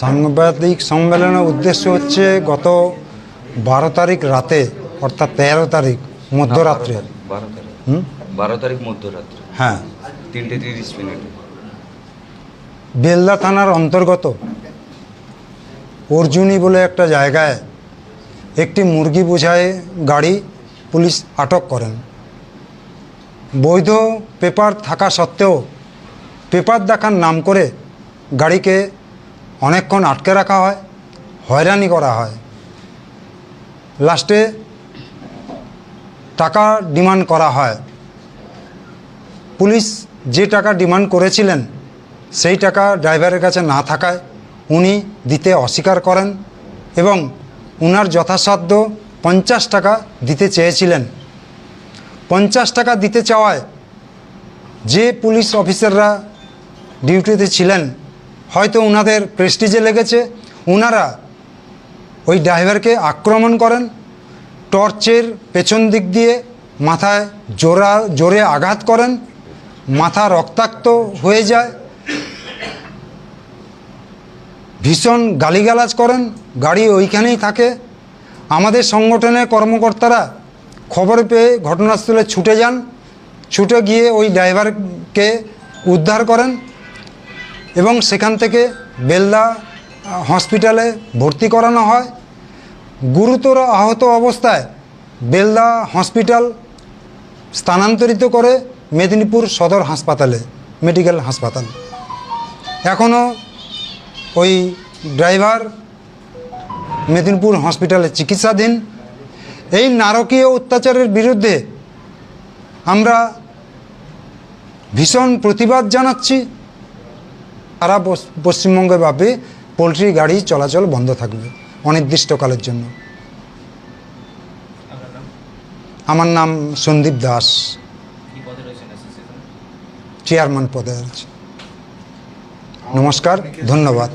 সাংবাদিক সম্মেলনের উদ্দেশ্য হচ্ছে গত বারো তারিখ রাতে অর্থাৎ তেরো তারিখ মধ্যরাত্রে। বারো তারিখ হুম? বারো তারিখ মধ্যরাত্রে। হ্যাঁ। তিনটে তিরিশ মিনিটে। বেলদা থানার অন্তর্গত অর্জুনি বলে একটা জায়গায় একটি মুরগি বোঝায় গাড়ি পুলিশ আটক করেন। বৈধ পেপার থাকা সত্ত্বেও পেপার দেখার নাম করে গাড়িকে অনেকক্ষণ আটকে রাখা হয়, হয়রানি করা হয়। লাস্টে টাকা ডিমান্ড করা হয়। পুলিশ যে টাকা ডিমান্ড করেছিলেন, সেই টাকা ড্রাইভারের কাছে না থাকায় উনি দিতে অস্বীকার করেন এবং উনার যথাসাধ্য পঞ্চাশ টাকা দিতে চেয়েছিলেন। পঞ্চাশ টাকা দিতে চাওয়ায় যে পুলিশ অফিসাররা ডিউটিতে ছিলেন হয়তো উনাদের প্রেস্টিজে লেগেছে। উনারা ওই ড্রাইভারকে আক্রমণ করেন, টর্চের পেছন দিক দিয়ে মাথায় জোরা জোরে আঘাত করেন, মাথা রক্তাক্ত হয়ে যায়, ভীষণ গালিগালাজ করেন, গাড়ি ওইখানেই থাকে। আমাদের সংগঠনের কর্মকর্তারা খবর পেয়ে ঘটনাস্থলে ছুটে যান, ছুটে গিয়ে ওই ড্রাইভারকে উদ্ধার করেন। এবং সেখান থেকে বেলদা হসপিটালে ভর্তি করানো হয়। গুরুতর আহত অবস্থায় বেলদা হসপিটাল স্থানান্তরিত করে মেদিনীপুর সদর হাসপাতালে, মেডিকেল হাসপাতাল। এখনও ওই ড্রাইভার মেদিনীপুর হসপিটালে চিকিৎসাধীন। এই নারকীয় অত্যাচারের বিরুদ্ধে আমরা ভীষণ প্রতিবাদ জানাচ্ছি। সারা পস- পশ্চিমবঙ্গে ব্যাপী পোলট্রি গাড়ি চলাচল বন্ধ থাকবে অনির্দিষ্টকালের জন্য। আমার নাম সন্দীপ দাস। চেয়ারম্যান পদে আছে। নমস্কার, ধন্যবাদ।